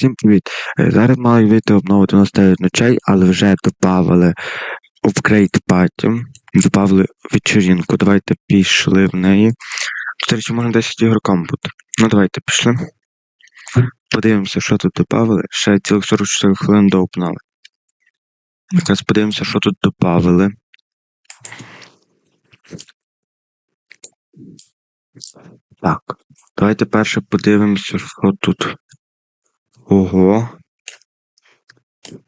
всім привіт. Е, Зараз мали вийти обнову 99 ночей, але вже додавали upgrade паті, додавали вечірінку. Давайте пішли в неї. До речі, можна 10 ігрокам бути. Ну давайте пішли. Подивимося, що тут додавали. Ще цілих 44 хвилин до обнови. Якраз подивимося, що тут додавали. Так, давайте перше подивимося, що тут. Ого.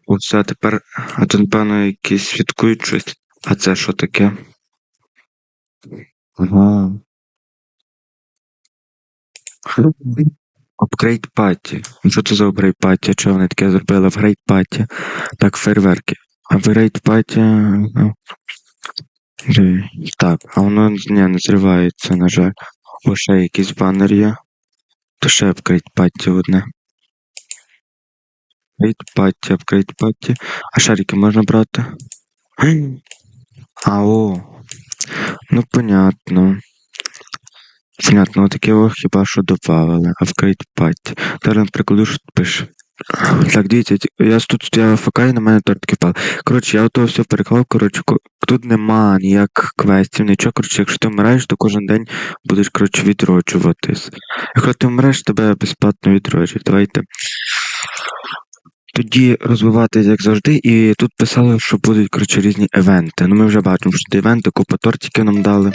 Оце тепер. А тут, напевно, якісь святкують щось. А це що таке? Ага. Апгрейд паті. Що це за апгрейд паті? Чого вони таке зробили? Апгрейд паті. Так, фейерверки. Апгрейд паті. ну, Так, а воно ні, не зривається, на жаль. О, ще якийсь банер є. То ще апгрейд паті одне. Апгрейд паті, апгрейд паті. А шарики можна брати? А, о. Ну, понятно. Понятно, отаке о, хіба що добавили. Апгрейд паті. Зараз прикладу, що тут пише. Так, дивіться, я тут я ФК на мене тортики впали. Коротше, я ото все переклав, коротше, тут нема ніяких квестів, нічого. Коротше, якщо ти вмираєш, то кожен день будеш, коротше, відроджуватись. Якщо ти вмреш, тебе безплатно відроджують. Давайте. Тоді розвиватись, як завжди, і тут писали, що будуть, коротше, різні івенти. Ну ми вже бачимо, що ті івенти, купа тортиків нам дали.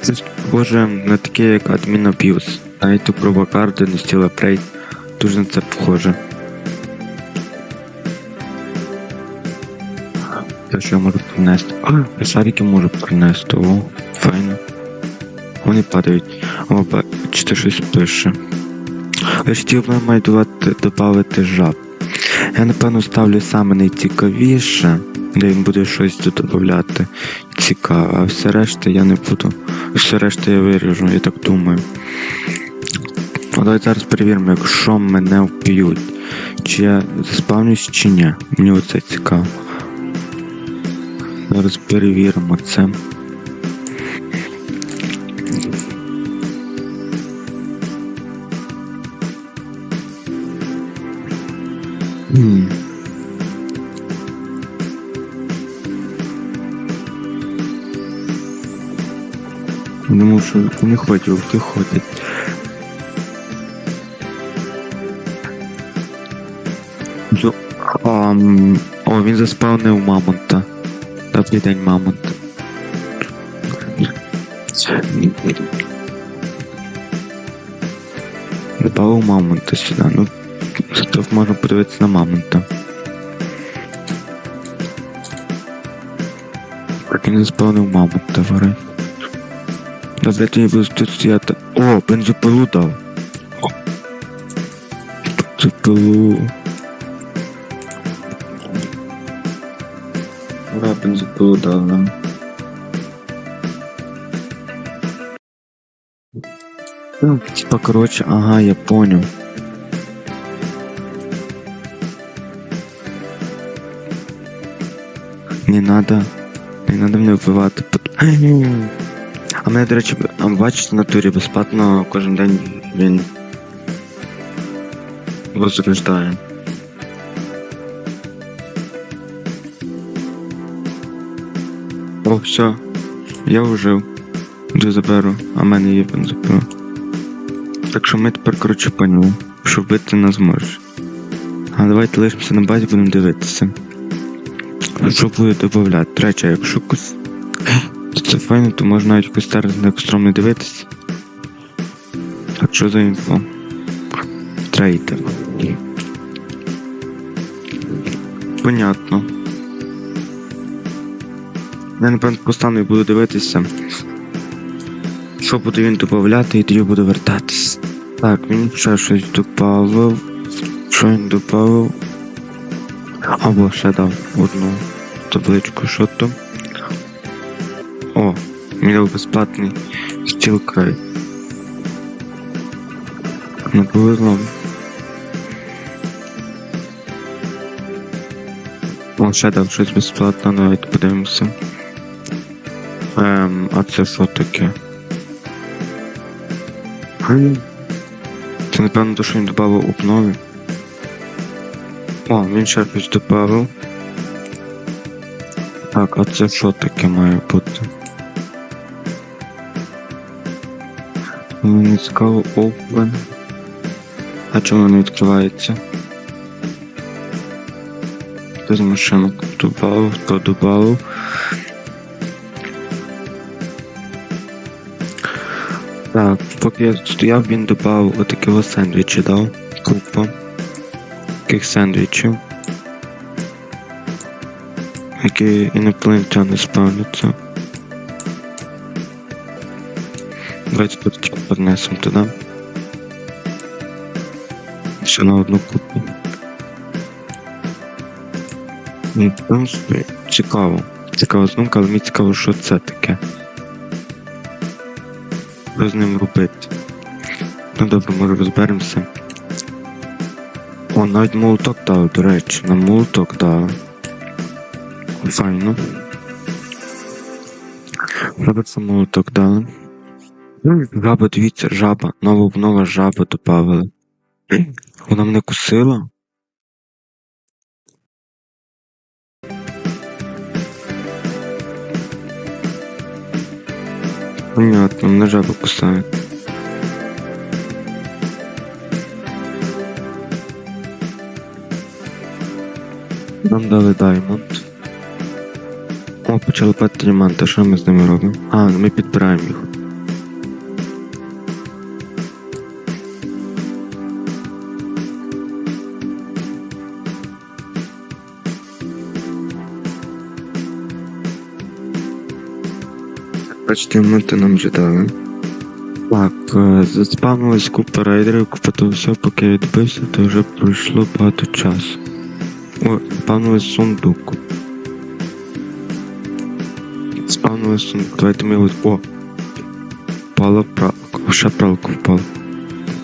Це схоже на таке, як адмін аб'юз. Навіть у провокарди не стіла прейд. Дуже на це похоже. Те, що я можу принести. А, я шарики можу принести. О, файно. Вони падають. О, бачите, щось пише. Я хотів би маю давати, додати жаб. Я напевно ставлю саме найцікавіше, де він буде щось додавати цікаве, а все решта я не буду. Все решта я виріжу, я так думаю. Ну, давайте зараз перевіримо, якщо мене вб'ють, чи я заспавнюсь, чи ні. Мені оце цікаво. Зараз перевіримо це. Вони ходять, вовки ходять. Зо- Ам, О, він заспавнив мамонта. Добрий день, мамонт. Добавив мамонта сюди. Ну, зато можна подивитися на мамонта. Він заспавнив мамонта, вари. Добре, тоді буду тут стояти. О, бензопилу дав. О. Бензопилу. Ура, бензопилу дав нам. Ну, Типа, короче, ага, я понял. Не надо. Не надо мене вбивати. А мене, до речі, бачите, на турі безплатно кожен день він возрождає. О, все. Я ужив. Йду заберу, а в мене є бензопила. Так що ми тепер, коротше, поняли, що вбити нас зможеш. А давайте лишимося на базі, будемо дивитися. Що буде додати? Третє, якщо кус... Це файно, то можна навіть зараз на екстромно дивитися. Так що за інфо? Трейдер. Понятно. Я напевно постану і буду дивитися. Що буде він додавати, і тоді буду вертатись. Так, він ще щось додавав. Що він додавав? Або ще дав одну табличку, що то. Дав безплатний стіл край. Не повезло. О, ще дав щось безплатно, давайте подивимося. Ем, а це що таке? Це напевно то, що він додав у нові. О, він ще щось додав. Так, а це що таке має бути? Мені цікаво open. А чому не відкривається? Хто з машинок додав, хто додав. Так, поки я стояв, він додав отакого сендвічі дав. Купа. Таких сендвічів. Які інопланетяни спавняться. Давайте тут перенесемо туди. Ще на одну купу. Ну, в принципі, цікаво. Цікава знумка, але мені цікаво, що це таке. Що з ним робити? Ну добре, може розберемося. О, навіть молоток дали, до речі, нам молоток дали. Файно. Робиться молоток дали. Жаба, дивіться, жаба. Нова нова жаба добавили. Вона мене кусила. Понятно, мене жаба кусає. Нам дали даймонд. О, почали падати діаманти, що ми з ними робимо? А, ми підбираємо їх. Бачите, діаманти нам вже дали. Так, е, заспавнилась купа рейдерів, купа того всього, поки я відбився, то вже пройшло багато часу. О, спавнилась сундук. Спавнилась сундук. Давайте ми його. О! Впала пралка. Ще пралка впала.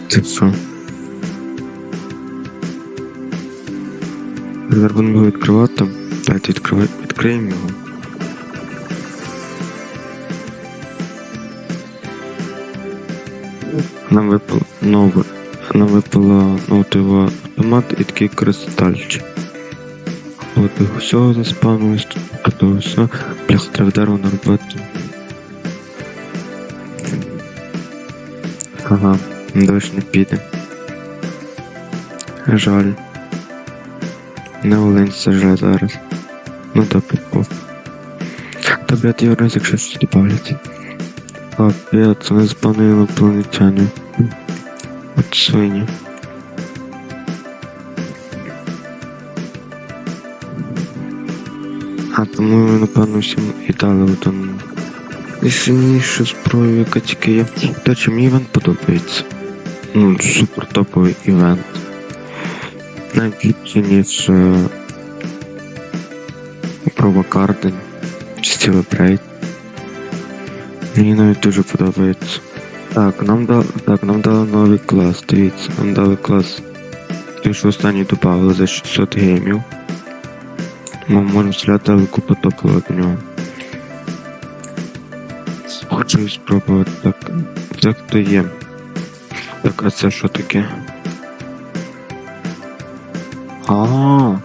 Це що? Зараз будемо його відкривати. Давайте відкриємо його. Нам випало нове. Нам випало ноутовий автомат і такий кристальчик. От і все заспавнилось, тут то все. Бляха, треба наробити. Ага, дощ не піде. Жаль. Не оленься вже зараз. Ну добре, пов. Добре, я раз, якщо щось добавлять. Капець, не спали інопланетяни. От свині. А тому, напевно, всім і дали один найсильнішу зброю, яка тільки є. До мені івент подобається. Ну, супер топовий івент. Ліпше, ніж е, Проба Карден чи Стілебрейд. Мені навіть дуже подобається. Так, нам дали, так, нам дали новий клас, дивіться, нам дали клас. Той, що останній додали за 600 геймів. Ми можемо стріляти, купа топлива до нього. Хочу спробувати так. Так то є. Так, а це що таке? А,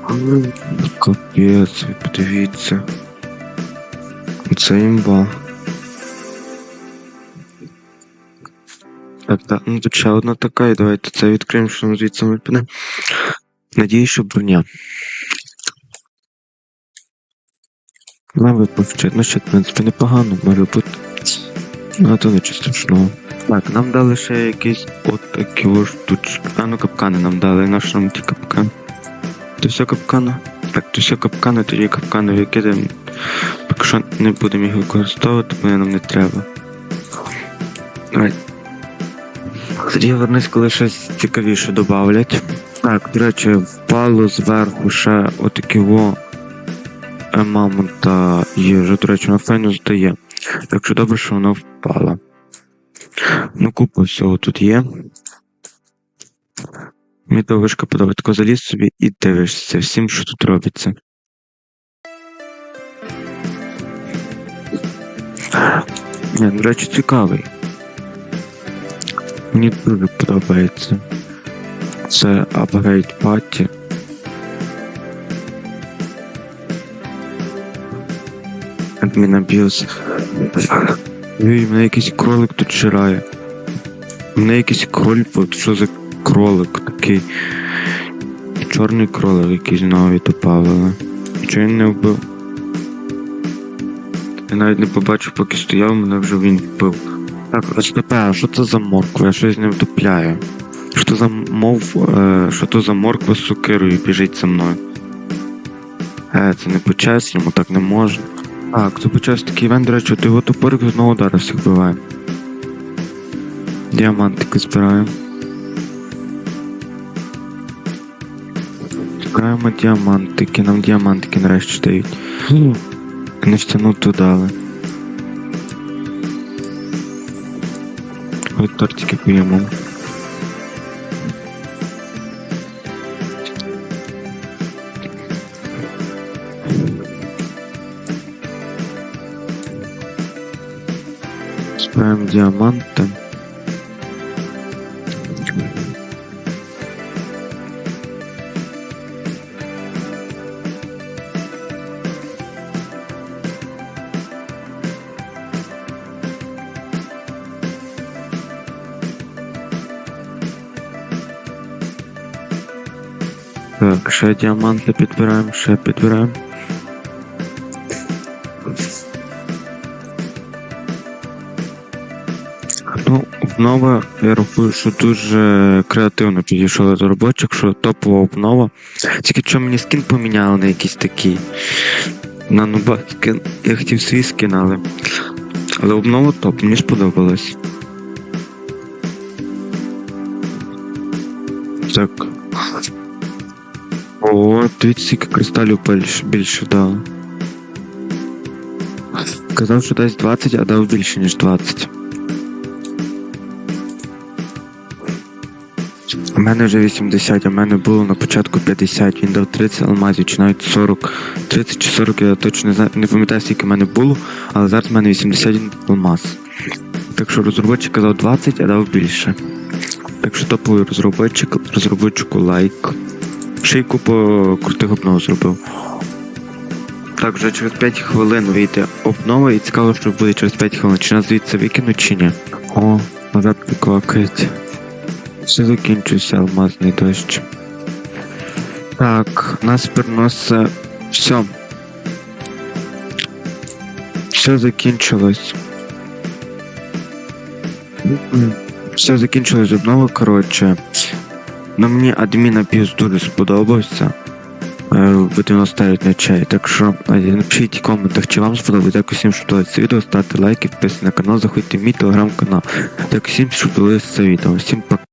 капець, подивіться. Це імба. Так, так, ну тут ще одна така, і давайте це відкриємо, що звідси випаде. Надіюсь, що броня. Нам випав ну щит, в принципі, непогано, може бути. Ну, а то нічого страшного. Так, нам дали ще якісь от такі ось тут. А ну капкани нам дали, наш нам ті капкани. То все капкани? Так, то все капкани, тоді капкани викидаємо. Поки що не будемо їх використовувати, бо нам не треба. Давай. Я вернусь, коли щось цікавіше додавлять. Так, до речі, впало зверху ще отакі во е, мамонта їжа, до речі, на файну здає. Так що добре, що воно впало. Ну, купа всього тут є. Мені то вишка подобається. Заліз собі і дивишся всім, що тут робиться. Ні, до речі, цікавий. Мені дуже подобається. Це апгрейд паті. Адмін аб'юз. Ой, мене якийсь кролик тут жирає. Мене якийсь кролик, що за кролик такий. Чорний кролик якийсь новий добавили. Чого він не вбив? Я навіть не побачив, поки стояв, мене вже він вбив. Так, а що це за морква? Я щось не вдупляю. Що то за мов, е, що то за морква з сокирою біжить за мною? Е, це не по-чесному, так не можна. Так, це почався такий івент, до речі, ти його топорик знову ударив всіх вбиває. Діамантики збираємо. Збираємо діамантики, нам діамантики нарешті дають. Не стягнути дали. Ой, тортики поїмо. диамант. діаманти. Так, ще діаманти підбираємо, ще підбираємо. Ну, обнова, я рахую, що дуже креативно підійшли до робочих, що топова обнова. Тільки що мені скін поміняли на якийсь такий. На нуба скин. Я хотів свій скин, але. Але обнова топ, мені сподобалось. Так. О, скільки кристалів більше, більше дали. Казав, що дасть 20, а дав більше, ніж 20. У мене вже 80, а в мене було на початку 50, він дав 30 алмазів, чи навіть 40. 30 чи 40, я точно не знаю, не пам'ятаю, скільки в мене було, але зараз в мене 81 алмаз. Так що розробник казав 20, а дав більше. Так що топовий розробник, розробнику лайк. Ще й купу крутих обнов зробив. Так, вже через 5 хвилин вийде обнова і цікаво, що буде через 5 хвилин. Чи нас звідси викинуть, чи ні. О, назад квакають. Все закінчується алмазний дощ. Так, нас переносить. Все. Все закінчилось. Все закінчилось обнова, коротше. Ну мені адміна аб'юз дуже сподобався. Е, В 99 ночей. Так що е, напишіть в коментах, чи вам сподобається. Дякую всім, що дивилися це відео, ставте лайки, підписуйтесь на канал, заходьте в мій телеграм-канал. Дякую всім, що дивилися це відео. Всім пока.